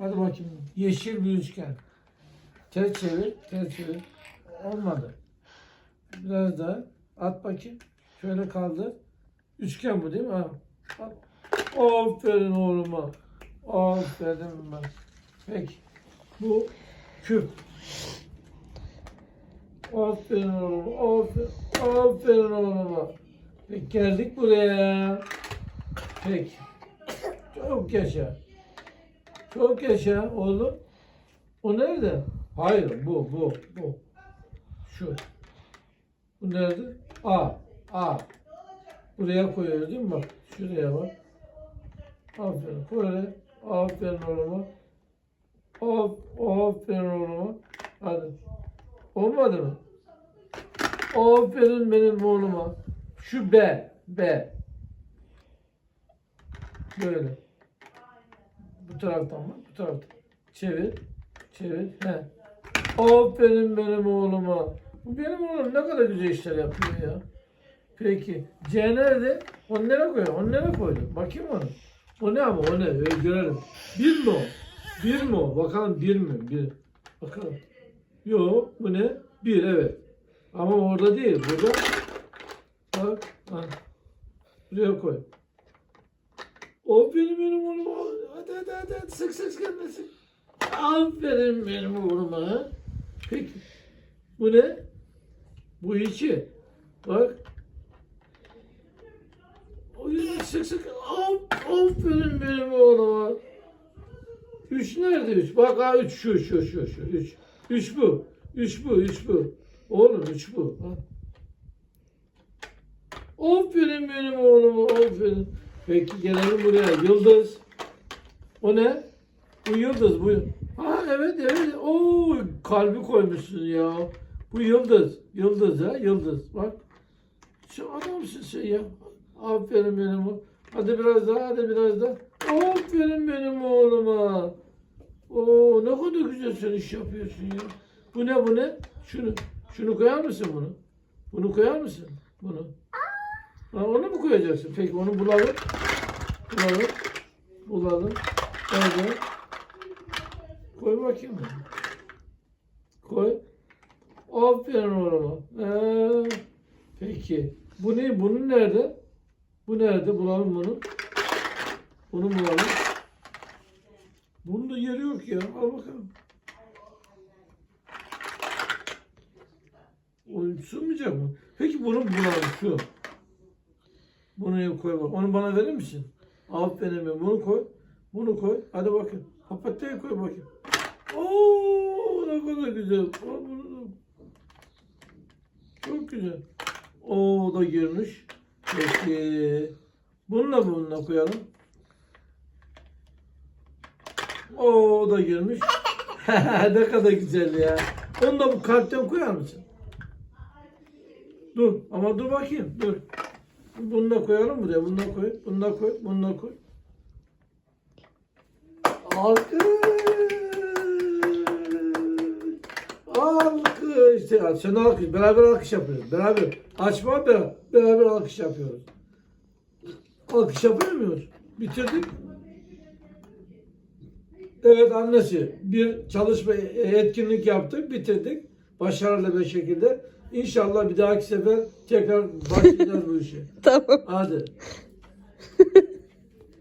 Hadi bakayım. Yeşil bir üçgen. Ters çevir, ters çevir. Olmadı. Biraz daha. At bakayım. Şöyle kaldı. Üçgen bu değil mi? Ha. At. Aferin oğluma. Aferin ben. Peki. Bu küp. Aferin oğluma. Aferin, aferin oğluma. Peki geldik buraya. Peki. Çok yaşa. Çok yaşa oğlum. O nerede? Hayır bu bu bu. Şu. Bu nerede? A. A. Buraya koyuyoruz değil mi? Bak şuraya bak. Aferin. Böyle. Aferin oğluma. Af, aferin oğluma. Hadi. Olmadı mı? Aferin benim oğluma. Şu B. B. Böyle. Taraftan bak. Bu taraftan. Çevir. Çevir. He. Aferin benim oğluma. Bu benim oğlum ne kadar güzel işler yapıyor ya. Peki. C nerede? Onu nereye koyuyor? Onu nereye koydu? Bakayım onu. O ne ama o ne? Öyle görelim. Bir mi o? Bir mi o? Bakalım bir mi? Bir. Bakalım. Yok. Bu ne? Bir evet. Ama orada değil. Burada. Bak. Ha. Buraya koy. Aferin benim oğluma. Hadi hadi hadi. hadi. Sık sık sık. Aferin benim oğluma. Peki. Bu ne? Bu iki. Bak. O sık sık. Af- Aferin benim oğluma. Üç nerede üç? Bak ha üç şu şu şu şu. Üç. Üç bu. Üç bu. Üç bu. Oğlum üç bu. Ha. Aferin benim oğluma. Aferin. Peki gelelim buraya. Yıldız. O ne? Bu yıldız bu. Ha evet evet. Oo kalbi koymuşsun ya. Bu yıldız. Yıldız ha yıldız. Bak. Şu adamsın sen ya. Aferin benim o. Hadi biraz daha hadi biraz daha. Aferin benim oğluma. Oo ne kadar güzel sen iş yapıyorsun ya. Bu ne bu ne? Şunu. Şunu koyar mısın bunu? Bunu koyar mısın? Bunu. Ha, onu mu koyacaksın? Peki onu bulalım. Bulalım. Bulalım. Nerede? Koy bakayım. Koy. Aferin oğluma. Ee, peki. Bu ne? Bunun nerede? Bu nerede? Bulalım bunu. Bunu bulalım. Bunun da yeri yok ya. Al bakalım. Sığmayacak mı? Peki bunu bulalım şu. Bunu koy bak. Onu bana verir misin? Aferin benim. Bunu koy. Bunu koy. Hadi bakın. Papatyayı koy bakayım. Oo ne kadar güzel. Çok güzel. O da girmiş. Peki. Bununla bununla koyalım. O da girmiş. ne kadar güzel ya. Onu da bu kalpten koyar mısın? Dur ama dur bakayım dur. Bunu da koyalım buraya. Bunu da koy. Bunu da koy. Bunu da koy. Alkış. Alkış. Sen alkış. Beraber alkış yapıyoruz. Beraber. Açma beraber. Beraber alkış yapıyoruz. Alkış yapıyor muyuz? Bitirdik. Evet annesi. Bir çalışma etkinlik yaptık. Bitirdik. Başarılı bir şekilde. İnşallah bir dahaki sefer tekrar başlayacağız bu işe. tamam. Hadi.